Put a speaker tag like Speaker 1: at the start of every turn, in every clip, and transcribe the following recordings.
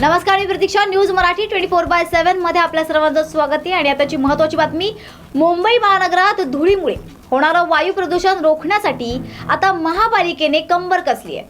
Speaker 1: नमस्कार मी Pratiksha. News Marathi twenty four by सेव्हनमध्ये आपल्या सर्वांचं स्वागत आहे. आणि आताची महत्वाची बातमी मुंबई महानगरात धुळीमुळे होणारं वायू प्रदूषण रोखण्यासाठी आता महापालिकेने कंबर कसली आहे?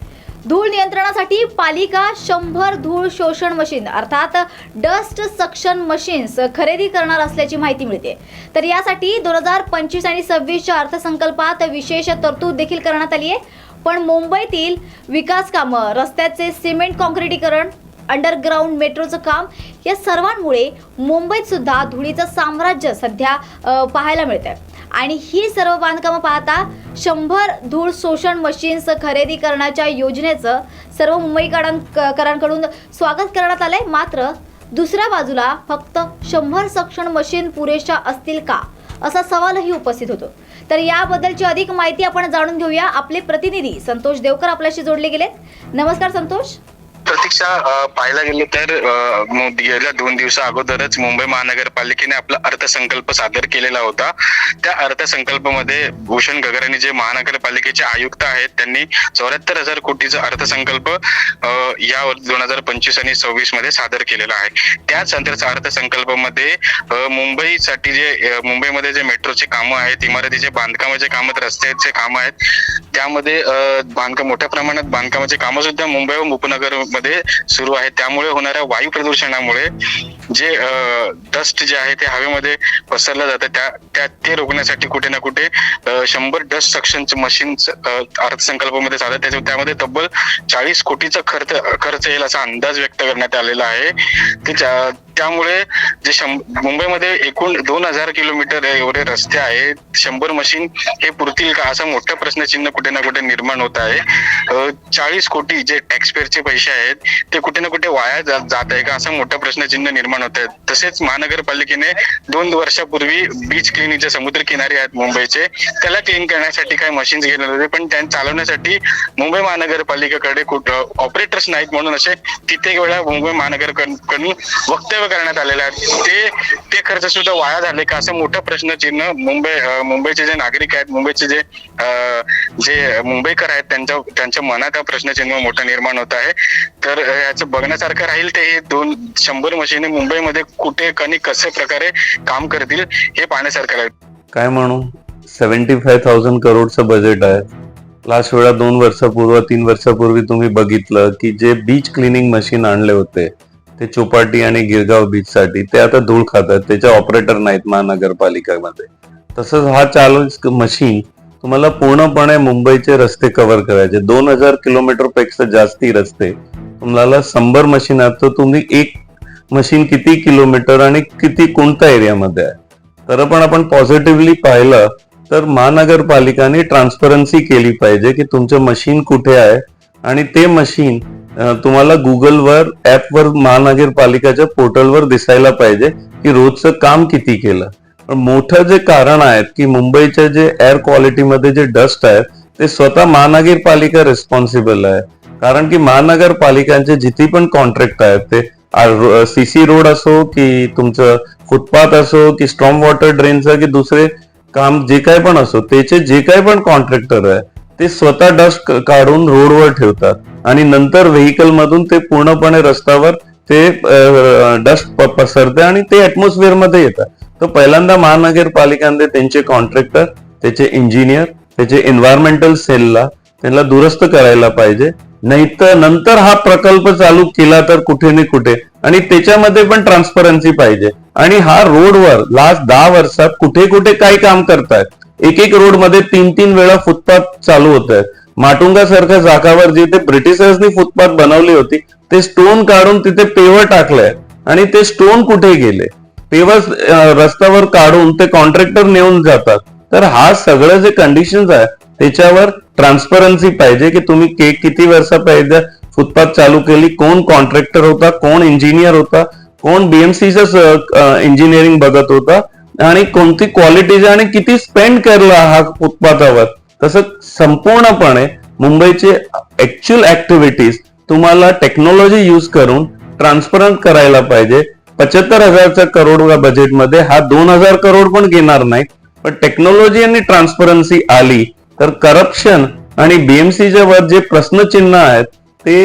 Speaker 1: धूळ नियंत्रणासाठी पालिका शंभर धूळ शोषण मशीन अर्थात डस्ट सक्शन मशीन्स खरेदी करणार असल्याची माहिती मिळते. तर यासाठी दोन हजार पंचवीस आणि सव्वीसच्या अर्थसंकल्पात विशेष तरतूद देखील करण्यात आली आहे. पण मुंबईतील विकास कामं रस्त्याचे सिमेंट कॉन्क्रिटीकरण अंडरग्राऊंड मेट्रोचं काम. या सर्वांमुळे मुंबईत सुद्धा धुळीचं साम्राज्य सध्या पाहायला मिळत आहे आणि ही सर्व बांधकामं पाहता शंभर धूळ शोषण मशीन्स खरेदी करण्याच्या योजनेचं सर्व मुंबईकरांकडून स्वागत करण्यात आलंय. मात्र दुसऱ्या बाजूला फक्त शंभर सक्षण मशीन पुरेशा असतील का? असा सवालही उपस्थित होतो. तर याबद्दलची अधिक माहिती आपण जाणून घेऊया. आपले प्रतिनिधी संतोष देवकर आपल्याशी जोडले गेलेत. नमस्कार संतोष.
Speaker 2: प्रतीक्षा पाहायला गेलं तर गेल्या दोन दिवसा अगोदरच मुंबई महानगरपालिकेने आपला अर्थसंकल्प सादर केलेला होता. त्या अर्थसंकल्पामध्ये भूषण गगरानी जे महानगरपालिकेचे आयुक्त आहेत त्यांनी चौऱ्याहत्तर हजार कोटीचा अर्थसंकल्प या दोन हजार पंचवीस आणि सव्वीसमध्ये सादर केलेला आहे. त्याच अंतर्गत अर्थसंकल्पामध्ये मुंबईसाठी जे मुंबईमध्ये जे मेट्रोचे कामं आहेत इमारतीचे बांधकामाचे कामं रस्त्याचे कामं आहेत त्यामध्ये बांधकाम मोठ्या प्रमाणात बांधकामाचे कामं सुद्धा मुंबई व उपनगर वगैरे सुरू आहे त्यामुळे होणाऱ्या वायू प्रदूषणामुळे जे डस्ट जे आहे ते हवेमध्ये पसरलं जातं. त्या त्या ते रोखण्यासाठी कुठे ना कुठे शंभर डस्ट सक्शनचे मशीन अर्थसंकल्पामध्ये चालत त्याच्या त्यामध्ये तब्बल चाळीस कोटीचा खर्च खर्च येईल असा अंदाज व्यक्त करण्यात आलेला आहे. की त्यामुळे जे मुंबईमध्ये एकूण दोन हजार किलोमीटर एवढे रस्ते आहेत शंभर मशीन हे पुरतील का? असा मोठा प्रश्नचिन्ह कुठे ना कुठे निर्माण होत आहे. चाळीस कोटी जे टॅक्सपेअरचे पैसे आहेत ते कुठे ना कुठे वाया जात आहे का? असा मोठा प्रश्नचिन्ह निर्माण होत आहे तसेच महानगरपालिकेने दोन वर्षापूर्वी बीच क्लिनिक जे समुद्र किनारे आहेत मुंबईचे. त्याला क्लीन करण्यासाठी काही मशीन्स घेणार होते पण त्या चालवण्यासाठी मुंबई महानगरपालिकेकडे ऑपरेटर्स नाहीत म्हणून असे कित्येक वेळा मुंबई महानगरकडून वक्तव्य करण्यात आलेले आहेत. ते ते खर्च सुद्धा वाया झाले का? असं मोठं प्रश्नचिन्ह मुंबई मुंबईचे जे नागरिक आहेत मुंबईचे जे जे मुंबईकर आहेत त्यांच्या त्यांच्या मनात हा प्रश्नचिन्ह मोठा निर्माण होत आहे. तर याचं बघण्यासारखं राहील ते हे दोन शंभर मशीने मुंबईमध्ये कुठे कणी कसे प्रकारे काम करतील हे पाहण्यासारखं राहील.
Speaker 3: काय म्हणू? सेव्हन्टी फाय थाउजंड करोडचं बजेट आहे. लास्ट वेळा दोन वर्षापूर्वी तीन वर्षापूर्वी तुम्ही बघितलं की जे बीच क्लिनिंग मशीन आणले होते ते चौपाटी आणि गिरगाव बीच साठी ते आता धूळ खातात. त्याचे ऑपरेटर नाहीत महानगरपालिकामध्ये. तसंच हा चालू मशीन तुम्हाला पूर्णपणे मुंबईचे रस्ते कव्हर करायचे. दोन हजार किलोमीटरपेक्षा जास्ती रस्ते तुम्हाला शंभर मशीन आहेत. तर तुम्ही एक मशीन किती किलोमीटर आणि किती कोणत्या एरियामध्ये आहे? तर पण आपण पॉझिटिव्हली पाहिलं तर महानगरपालिकाने ट्रान्सपरन्सी केली पाहिजे की तुमचं मशीन कुठे आहे आणि ते मशीन तुम्हाला गुगलवर ऍपवर महानगरपालिकाच्या पोर्टलवर दिसायला पाहिजे की रोजचं काम किती केलं. पण मोठं जे कारण आहे की मुंबईच्या जे एअर क्वालिटीमध्ये जे डस्ट आहेत ते स्वतः महानगरपालिका रिस्पॉन्सिबल आहे. कारण की महानगरपालिकांचे जिथे पण कॉन्ट्रॅक्ट आहेत ते सीसी रोड असो की तुमचं फुटपाथ असो की स्ट्रॉंग वॉटर ड्रेनचं की दुसरे काम जे काय पण असो त्याचे जे काय पण कॉन्ट्रॅक्टर आहे ते स्वतः डस्ट काढून रोडवर ठेवतात. आणि नंतर व्हेकल मधून ते पूर्णपणे रस्त्यावर ते डस्ट पसरते आणि ते ऍटमॉस्फिअरमध्ये येतात. तर पहिल्यांदा महानगरपालिकांनी त्यांचे कॉन्ट्रॅक्टर त्याचे इंजिनियर त्याचे एन्व्हायरमेंटल सेलला त्यांना दुरुस्त करायला पाहिजे. नाहीतर नंतर हा प्रकल्प चालू केला तर कुठे ना कुठे. आणि त्याच्यामध्ये पण ट्रान्सपरन्सी पाहिजे. आणि हा रोडवर लास्ट दहा वर्षात कुठे कुठे काय काम करतायत. एक एक रोडमध्ये तीन तीन वेळा फुटपाथ चालू होत आहेत माटुंगा सारख्या जागावर जिथे ब्रिटिशर्सनी फुटपाथ बनवली होती ते स्टोन काढून तिथे पेवर टाकलंय आणि ते स्टोन कुठे गेले? पेवर रस्त्यावर काढून ते कॉन्ट्रॅक्टर नेऊन जातात. तर हा सगळं जे कंडिशन्स आहे त्याच्यावर ट्रान्सपरन्सी पाहिजे की तुम्ही के किती वर्षा पाहिजे फुटपाथ चालू केली कोण कॉन्ट्रॅक्टर होता कोण इंजिनियर होता कोण बीएमसीचं इंजिनिअरिंग बघत होता आणि कोणती क्वालिटीचे आणि किती स्पेंड केला हा फुटपाथावर तसं संपूर्णपणे मुंबईचे ऍक्च्युअल ऍक्टिव्हिटीज तुम्हाला टेक्नॉलॉजी यूज करून ट्रान्सपरंट करायला पाहिजे. पचहत्तर हजारच्या करोड बजेटमध्ये हा दोन हजार करोड पण घेणार नाही पण टेक्नॉलॉजी आणि ट्रान्सपरन्सी आली तर करप्शन आणि बीएमसीच्या वर जे प्रश्नचिन्ह आहेत ते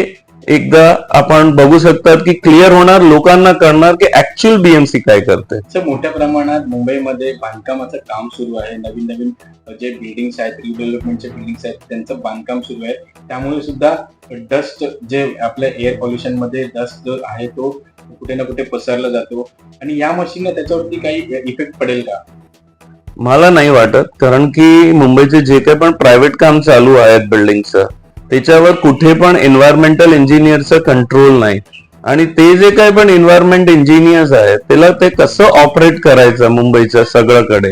Speaker 3: एकदा आपण बघू शकतात की क्लिअर होणार लोकांना कळणार की ऍक्च्युअल बीएमसी काय करते
Speaker 4: सर मोठ्या प्रमाणात मुंबईमध्ये बांधकामाचं काम सुरू आहे. नवीन नवीन जे बिल्डिंग्स आहेत रिडेव्हलपमेंटचे बिल्डिंग्स आहेत त्यांचं बांधकाम सुरू आहे. त्यामुळे सुद्धा डस्ट जे आपल्या एअर पॉल्युशनमध्ये डस्ट जो आहे तो कुठे ना कुठे पसरला जातो. आणि या मशीनला त्याच्यावरती काही इफेक्ट पडेल का?
Speaker 3: मला नाही वाटत कारण की मुंबईचे जे काही पण प्रायव्हेट काम चालू आहेत बिल्डिंगचं त्याच्यावर कुठे पण एन्व्हायरमेंटल इंजिनियरचं कंट्रोल नाही. आणि ते जे काही पण एन्व्हायरमेंट इंजिनियर्स आहेत त्याला ते कसं ऑपरेट करायचं मुंबईच्या सगळ्याकडे?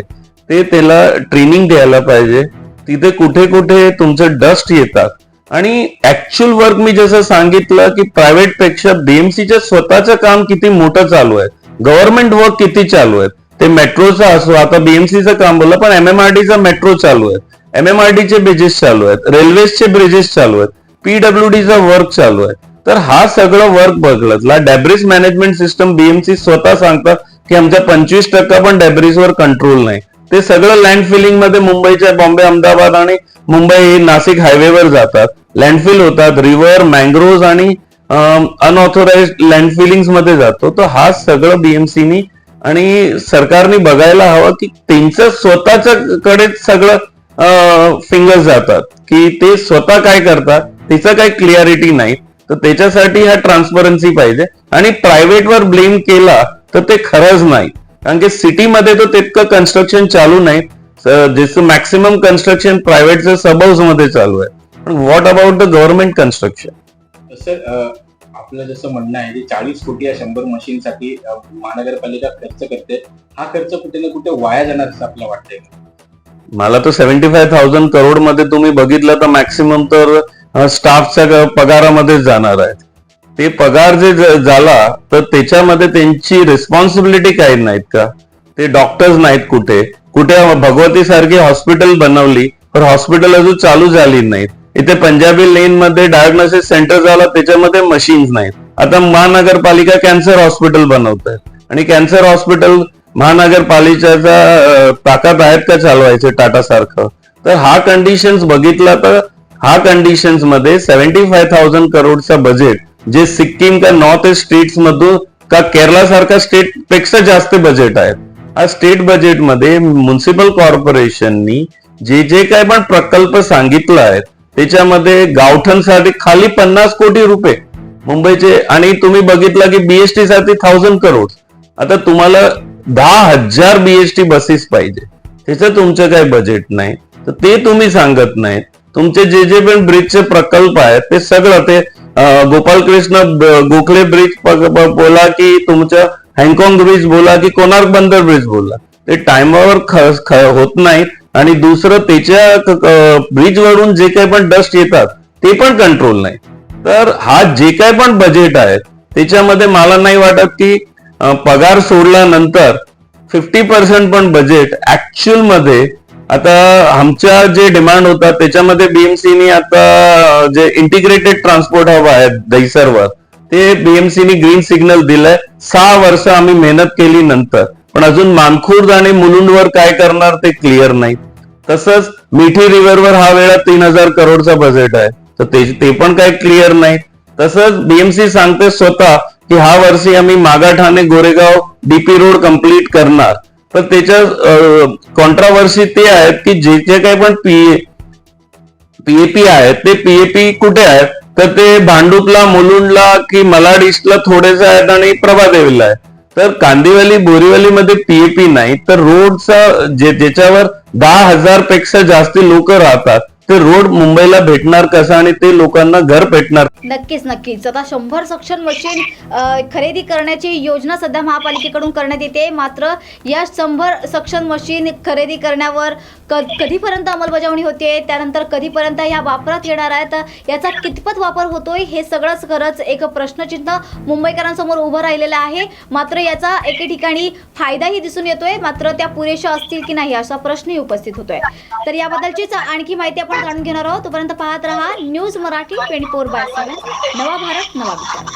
Speaker 3: ते त्याला ट्रेनिंग द्यायला पाहिजे. तिथे कुठे कुठे तुमचं डस्ट येतात. आणि ऍक्च्युअल वर्क मी जसं सांगितलं की प्रायव्हेटपेक्षा बीएमसीच्या स्वतःचं काम किती मोठं चालू आहे. गव्हर्नमेंट वर्क किती चालू आहे ते मेट्रोचं असो आता बीएमसीचं काम बोललं पण एमएमआरडीचा मेट्रो चालू आहे. एमएमआरडीचे ब्रिजेस चालू आहेत. रेल्वेजचे ब्रिजेस चालू आहेत. पीडब्ल्यूडीचा वर्क चालू आहे. तर हा सगळं वर्क बघलं डॅब्रिज मॅनेजमेंट सिस्टम बीएमसी स्वतः सांगतात की आमच्या पंचवीस टक्का पण डॅब्रिजवर कंट्रोल नाही. ते सगळं लँड फिलिंगमध्ये मुंबईच्या बॉम्बे अहमदाबाद आणि मुंबई नाशिक हायवेवर जातात. लँडफिल होतात. रिव्हर मँग्रोव्ह आणि अनऑथोराइज लँडफिलिंगमध्ये जातो. तर हा सगळं बीएमसीनी आणि सरकारने बघायला हवं की त्यांचं स्वतःच्या कडेच सगळं फिंगर्स जातात. की ते स्वतः काय करतात तिचं काही क्लिअरिटी नाही. तर त्याच्यासाठी हा ट्रान्सपरन्सी पाहिजे. आणि प्रायव्हेटवर ब्लेम केला तर ते खरंच नाही. कारण की सिटीमध्ये तर तितकं कन्स्ट्रक्शन चालू नाही. स- जसं मॅक्सिमम कन्स्ट्रक्शन प्रायव्हेटचं सबहाऊसमध्ये चालू आहे. पण what about the government construction
Speaker 4: sir आपलं जसं म्हणणं आहे की चाळीस कोटी या शंभर मशीनसाठी महानगरपालिका खर्च करते. हा खर्च कुठे ना कुठे वाया जाणार असं आपल्याला वाटतंय.
Speaker 3: मला तर सेव्हन्टी फाय थाउजंड करोडमध्ये तुम्ही बघितलं तर मॅक्सिमम तर स्टाफच्या पगारामध्येच जाणार आहेत. ते पगार जे झाला तर त्याच्यामध्ये त्यांची रिस्पॉन्सिबिलिटी काही नाहीत का? ते डॉक्टर्स नाहीत कुठे. कुठे भगवती सारखी हॉस्पिटल बनवली पण हॉस्पिटल अजून चालू झाली नाहीत. इथे पंजाबी लेन मध्ये डायग्नोसिस सेंटर झाला त्याच्यामध्ये मशीन्स नाहीत. आता महानगरपालिका कॅन्सर हॉस्पिटल बनवत आहे आणि कॅन्सर हॉस्पिटल महानगरपालिकेचा ताकद आहेत का चालवायचे टाटा सारखं तर हा कंडिशन्स बघितला तर हा कंडिशन्समध्ये सेव्हन्टी फाय थाउजंड करोडचा बजेट जे सिक्कीम का नॉर्थ ईस्ट स्टेट्स मधून का केरला सारख्या स्टेटपेक्षा जास्त बजेट आहेत हा स्टेट बजेटमध्ये म्युन्सिपल कॉर्पोरेशननी जे जे काय पण प्रकल्प सांगितलं आहे त्याच्यामध्ये गावठणसाठी खाली पन्नास कोटी रुपये. मुंबईचे आणि तुम्ही बघितलं की बीएसटी साठी थाउजंड करोड आता तुम्हाला दहा हजार बीएसटी बसेस पाहिजे. त्याचं तुमचं काही बजेट नाही. तर ते तुम्ही सांगत नाहीत. तुमचे जे जे पण ब्रिजचे प्रकल्प आहेत ते सगळं ते गोपाल गोपालकृष्ण गोखले ब्रिज बोला की तुमचं हँगकॉंग ब्रिज बोला की कोणार्क बंदर ब्रिज बोला. ते टायमावर ख- ख- होत नाहीत आणि दुसरं त्याच्या ब्रिज वरून जे काही पण डस्ट येतात ते पण कंट्रोल नाही. तर हा जे काय पण बजेट आहे त्याच्यामध्ये मला नाही वाटत की पगार सोडल्यानंतर फिफ्टी पर्सेंट पण बजेट ऍक्च्युअलमध्ये आता आमच्या जे डिमांड होता त्याच्यामध्ये बीएमसीनी आता जे इंटिग्रेटेड ट्रान्सपोर्ट हब आहे दहिसरवर ते बीएमसीनी ग्रीन सिग्नल दिलंय. सहा वर्ष आम्ही मेहनत केली नंतर. पण अजून मानखुर्द आणि मुलुंडवर काय करणार ते क्लिअर नाही. तसंच मिठी रिव्हरवर हा वेळा तीन हजार करोडचा बजेट आहे. तर ते ते पण काही क्लिअर नाही. तसंच बीएमसी सांगते स्वतः की हा वर्षी आम्ही मागा Thane Goregaon DP road complete करणार. तर त्याच्या कॉन्ट्रावर्सी ते आहेत की जे जे काही पण पी पीएपी आहेत ते पीएपी कुठे आहेत? तर ते भांडुपला मुलुंडला की मलाड ईस्टला थोडेसे आहेत आणि प्रभादेवीला आहे तर कांदिवली बोरीवलीमध्ये पीएपी नाही. तर रोडचा जे ज्याच्यावर दहा हजारपेक्षा जास्ती लोक राहतात ते रोड मुंबईला भेटणार कसं आणि ते लोकांना घर भेटणार?
Speaker 1: नक्कीच नक्कीच. आता शंभर सक्षम मशीन अ, खरेदी करण्याची योजना सध्या महापालिकेकडून करण्यात येते. मात्र या शंभर सक्षम मशीन खरेदी करण्यावर क कधीपर्यंत अंमलबजावणी होते त्यानंतर कधीपर्यंत ह्या वापरात येणार आहेत याचा कितपत वापर होतोय हे सगळंच खरंच एक प्रश्नचिन्ह मुंबईकरांसमोर उभं राहिलेलं आहे. मात्र याचा एके ठिकाणी फायदाही दिसून येतोय मात्र त्या पुरेशा असतील की नाही असा प्रश्नही उपस्थित होतोय. तर याबद्दलचीच आणखी माहिती आपण जाणून घेणार आहोत. तोपर्यंत पाहत रहा news Marathi twenty four by seven नवा भारत नवा विचार.